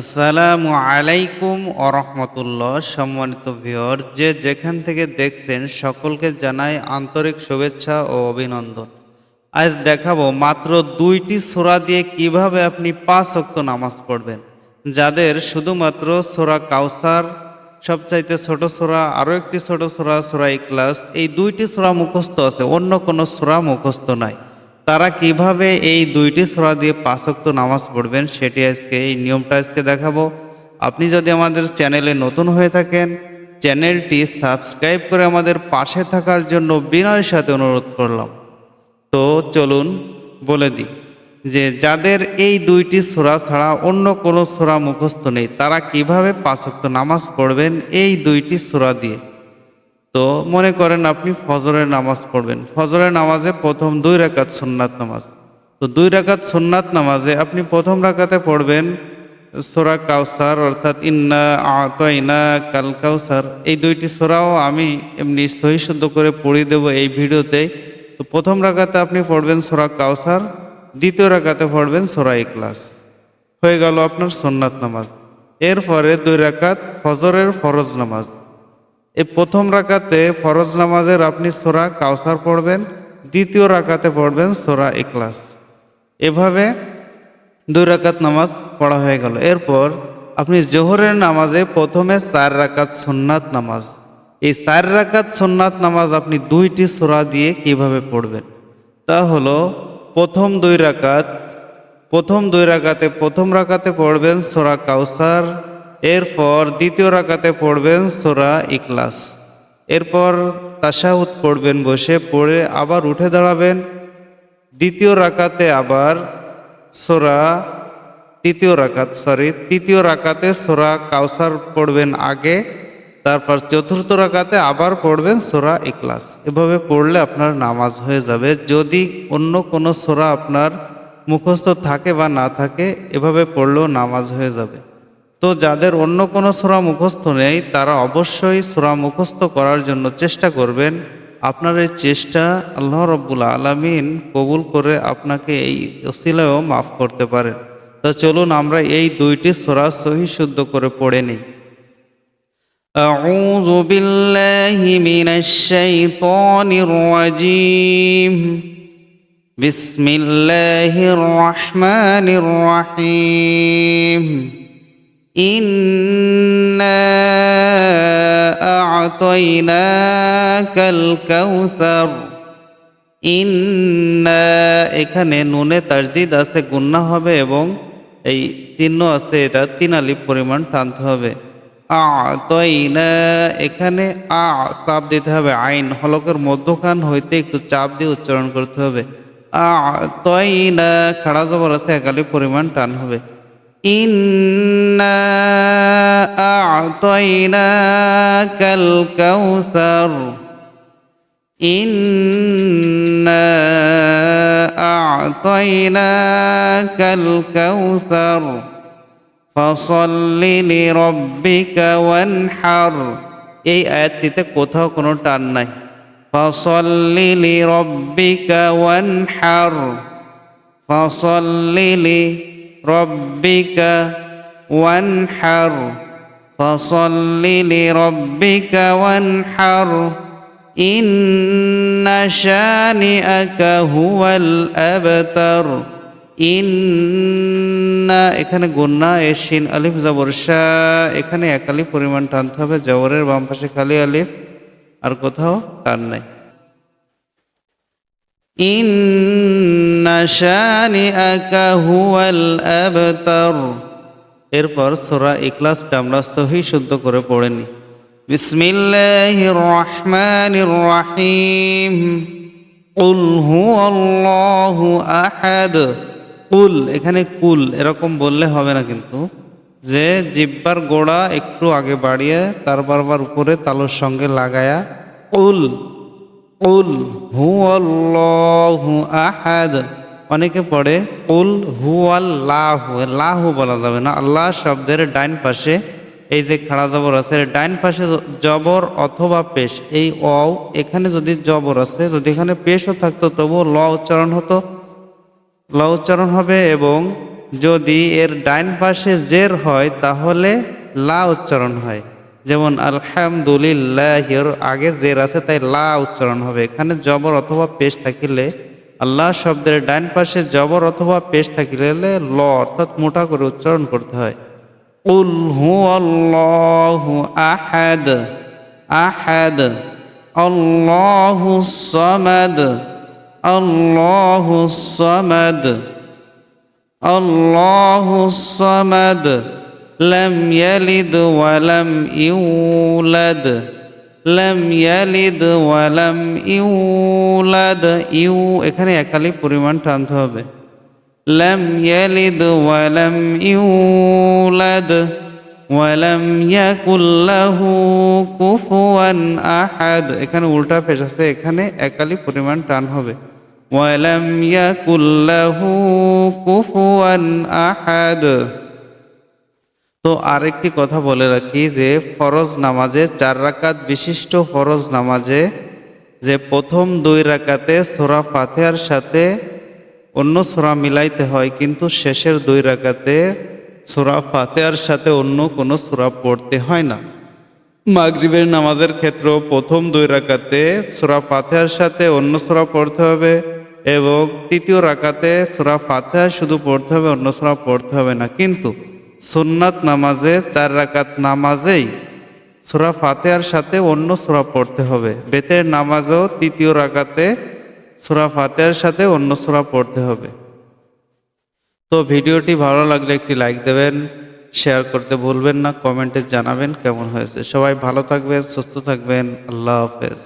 আসসালামু আলাইকুম আরহামতুল্লাহ সম্মানিত ভিওর যে যেখান থেকে দেখছেন সকলকে জানাই আন্তরিক শুভেচ্ছা ও অভিনন্দন। আজ দেখাবো মাত্র দুইটি সোরা দিয়ে কীভাবে আপনি পাঁচ অক্ত নামাজ পড়বেন, যাদের শুধুমাত্র সোরা কাউসার সবচাইতে ছোট সোরা, আরও একটি ছোট সোরা সোরা ইকলাস এই দুইটি সোরা মুখস্থ আছে, অন্য কোনো সোরা মুখস্থ নাই। তারা কীভাবে এই দুইটি সোরা দিয়ে পাঁচক্ত নামাজ পড়বেন সেটি আজকে এই নিয়মটা আজকে দেখাবো। আপনি যদি আমাদের চ্যানেলে নতুন হয়ে থাকেন, চ্যানেলটি সাবস্ক্রাইব করে আমাদের পাশে থাকার জন্য বিনয়ের সাথে অনুরোধ করলাম। তো চলুন বলে দিই যে যাদের এই দুইটি সোরা ছাড়া অন্য কোনো সোরা মুখস্থ নেই, তারা কীভাবে পাঁচক্ত নামাজ পড়বেন এই দুইটি সোরা দিয়ে? তো মনে করেন আপনি ফজরের নামাজ পড়বেন। ফজরের নামাজে প্রথম দুই রাকাত সুন্নাত নামাজ। তো দুই রাকাত সুন্নাত নামাজে আপনি প্রথম রাকাতে পড়বেন সোরা কাউসার, অর্থাৎ ইন্না আতইনা কাল কাউসার। এই দুইটি সোরাও আমি এমনি সহি শুদ্ধ করে পড়িয়ে দেবো এই ভিডিওতে। তো প্রথম রাকাতে আপনি পড়বেন সোরা কাউসার, দ্বিতীয় রাকাতে পড়বেন সোরা ইকলাস হয়ে গেল আপনার সুন্নাত নামাজ। এরপরে দুই রাকাত ফজরের ফরজ নামাজ। এই প্রথম রাকাতে ফরজ নামাজের আপনি সোরা কাউসার পড়বেন, দ্বিতীয় রাকাতে পড়বেন সোরা ইকলাস এভাবে দুই রাকাত নামাজ পড়া হয়ে গেল। এরপর আপনি জোহরের নামাজে প্রথমে চার রাকাত সুন্নাত নামাজ। এই চার রাকাত সুন্নাত নামাজ আপনি দুইটি সোরা দিয়ে কীভাবে পড়বেন? তা হলো, প্রথম দুই রাকাত, প্রথম দুই রাকাতে, প্রথম রাকাতে পড়বেন সোরা কাউসার এরপর দ্বিতীয় রাকাতে পড়বেন সোরা ইকলাস এরপর তাশাহুদ পড়বেন বসে, পড়ে আবার উঠে দাঁড়াবেন। দ্বিতীয় রাকাতে আবার সোরা, তৃতীয় রাকাত সরি তৃতীয় রাকাতে সোরা কাউসার পড়বেন আগে, তারপর চতুর্থ রাকাতে আবার পড়বেন সোরা ইকলাস এভাবে পড়লে আপনার নামাজ হয়ে যাবে। যদি অন্য কোনো সোরা আপনার মুখস্থ থাকে বা না থাকে, এভাবে পড়লেও নামাজ হয়ে যাবে। তো যাদের অন্য কোনো সোরা মুখস্থ নেই তারা অবশ্যই সোরা মুখস্থ করার জন্য চেষ্টা করবেন আপনার এই চেষ্টা আল্লাহ রব্বুল আলমিন কবুল করে আপনাকে এই অসিলায়ও মাফ করতে পারেন তো চলুন আমরা এই দুইটি সোরা সহি শুদ্ধ করে পড়ে নিই أعوذ بالله من الشيطان الرجيم بسم الله الرحمن الرحيم إنا أعطيناك الكوثر ইন্না এখানে নুনে তাজদিদ আছে গুন্না হবে এবং এই চিহ্ন আছে এটা তিন আলিফ পরিমাণ টানতে হবে আ তইনা এখানে আ চাপ দিতে হবে আইন হলকের মধ্যখান হইতে একটু চাপ দিয়ে উচ্চারণ করতে হবে আ তইনা খাড়া জবর আছে এক আলিফ পরিমাণ টান হবে ইন্না আ'তাইনাকাল কাউসার ইন্না আ'তাইনাকাল কাউসার ফসল্লি লিরাব্বিকা ওয়ানহার এই আয়াতটিতে কোথাও কোনো টান নাই। ফসল্লি লিরাব্বিকা ওয়ানহার ফসল্লি লিরাব্বিকা ওয়ানহার ফসল্লি লিরাব্বিকা ওয়ানহার ইন্না শানিআকা হুয়াল আবতার ইন্না এখানে গুন্না এসিন, আলিফ, জবর শাহ এখানে এক আলিফ পরিমাণ টানতে হবে, জবরের বাম পাশে খালি আলিফ, আর কোথাও টান নাই। আবতার এরপর সূরা ইখলাসটা আমরা সহি শুদ্ধ করে পড়ে নিই। বিসমিল্লাহির রহমানির রহিম। কুল কুল, এখানে কুল, এরকম বললে হবে না কিন্তু। যে জিব্বার গোড়া একটু আগে বাড়িয়ে, তার বারবার উপরে তালুর সঙ্গে লাগায়া উল কুল কুল হুয়াল্লাহু আহাদ। অনেকে পড়ে, কুল হুয়াল্লাহু লাহু বলা যাবে না। আল্লাহ শব্দের ডাইন পাশে, এই যে খাড়া জবর আছে ডাইন পাশে জবর অথবা পেশ, এই অ এখানে যদি জবর আছে, যদি এখানে পেশও থাকতো, তবুও ল উচ্চারণ হতো। ল উচ্চারণ হবে এবং যদি এর ডাইন পাশে জের হয়, তাহলে লা উচ্চারণ হয়। যেমন, আলহামদুলিল্লাহ আগে জের আছে, তাই লা উচ্চারণ হবে। এখানে জবর অথবা পেশ থাকিলে আল্লাহ শব্দের ডান পাশে জবর অথবা পেশ থাকিলে ল অর্থাৎ মোটা করে উচ্চারণ করতে হয়। উল হু আল্লাহ আহাদ আহাদ। আল্লাহু সামাদ আল্লাহু সামাদ। আল্লাহু সামাদ, লাম ইয়ালিদ ওয়া লাম ইউলাদ। লাম ইয়ালিদ ওয়ালাম ইউলাদ। ইউ, এখানে একালি পরিমাণ টানতে হবে। লাম ইয়ালিদ ওয়ালাম ইউলাদ। ওয়ালাম ইয়াকুল্লাহু কুফুয়ান আহাদ। এখানে উল্টা পেশ আছে, এখানে একালি পরিমাণ টান হবে। ওয়ালাম ইয়াকুল্লাহু কুফুয়ান আহাদ। তো আরেকটি কথা বলে রাখি যে ফরজ নামাজে চার রাকাত বিশিষ্ট ফরজ নামাজে যে প্রথম দুই রাকাতে সোরা ফাতেহার সাথে অন্য সোরা মিলাইতে হয়, কিন্তু শেষের দুই রাকাতে সোরা ফাতেহার সাথে অন্য কোনো সোরা পড়তে হয় না। মাগরিবের নামাজের ক্ষেত্রেও প্রথম দুই রাকাতে সোরা ফাতেহার সাথে অন্য সোরা পড়তে হবে এবং তৃতীয় রাকাতে সোরা ফাতেহা শুধু পড়তে হবে, অন্য সোরা পড়তে হবে না। কিন্তু সুন্নাত নামাজে চার রাকাত নামাজেই সোরা ফাতেহার সাথে অন্য সোরা পড়তে হবে। বেতের নামাজও তৃতীয় রাকাতে সোরা ফাতেহার সাথে অন্য সোরা পড়তে হবে। তো ভিডিওটি ভালো লাগলে একটি লাইক দেবেন, শেয়ার করতে ভুলবেন না, কমেন্টে জানাবেন কেমন হয়েছে। সবাই ভালো থাকবেন, সুস্থ থাকবেন, আল্লাহ হাফেজ।